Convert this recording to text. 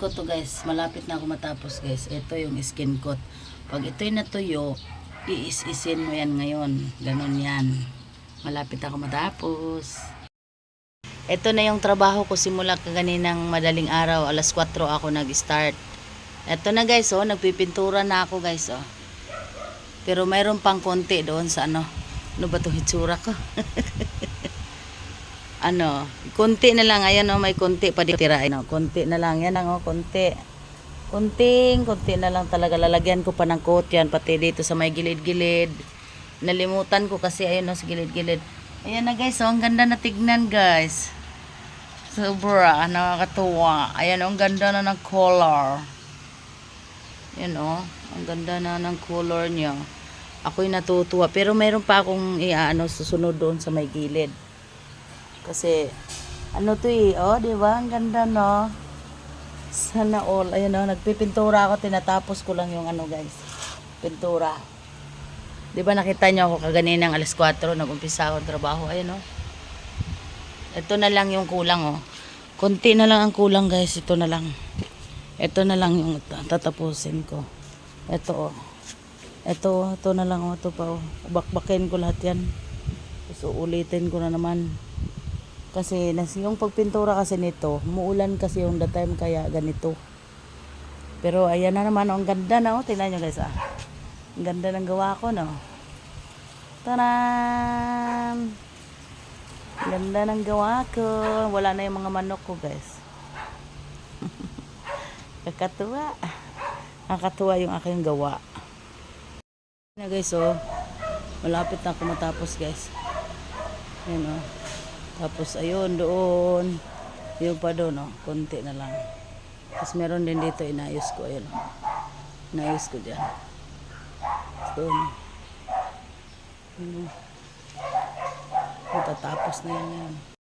coat to guys. Malapit na ako matapos guys. Ito yung skin coat. Pag ito'y natuyo, iis-isin mo yan ngayon. Ganon yan. Malapit ako matapos. Ito na yung trabaho ko simula kaganinang madaling araw. Alas 4 ako nag-start. Ito na guys, oh. Nagpipintura na ako guys, oh. Pero mayroon pang konti doon sa ano. Ano ba to hitsura ko? ano, konti na lang. Ayan, oh. May konti pa dito. Tira, ano, konti na lang. Yan lang, oh. Konti. Konting, konti na lang talaga. Lalagyan ko pa ng coat yan. Pati dito sa may gilid-gilid. Nalimutan ko kasi ayun, oh, sa gilid-gilid. Ayan na guys, oh. Ang ganda na tignan guys. Sobra, nakakatuwa. Ayan, oh, ang ganda na ng color. Yan oh, ang ganda na ng color niya. Ako'y natutuwa. Pero mayroon pa akong iaano susunod doon sa may gilid. Kasi, ano to eh, oh, di ba? Ang ganda no. Sana all. Ayan oh, nagpipintura ako. Tinatapos ko lang yung ano guys. Pintura. Di ba nakita niyo ako kaganinang alas 4, nag-umpisa ako trabaho. Ayan oh. Ito na lang yung kulang oh. Konti na lang ang kulang guys. Ito na lang. Ito na lang yung tatapusin ko. Ito oh. Ito, ito na lang oh. Ito pa oh. Bakbakin ko lahat yan. So ulitin ko na naman. Kasi nas yung pagpintura kasi nito, muulan kasi yung the time kaya ganito. Pero ayan na naman, oh, ang ganda na oh. Tingnan nyo guys ah. Ang ganda ng gawa ko no. Taran! Ganda ng gawa ko. Wala na yung mga manok ko guys. Kakatuwa. Nakakatuwa yung aking gawa. Na guys oh. Malapit na ako matapos guys. Ayan oh. Tapos ayun doon. Yung pa doon oh. Konti na lang. Tapos meron din dito inayos ko. Ayun oh. Inayos ko dyan. Doon. Ano. Matatapos na yan yan.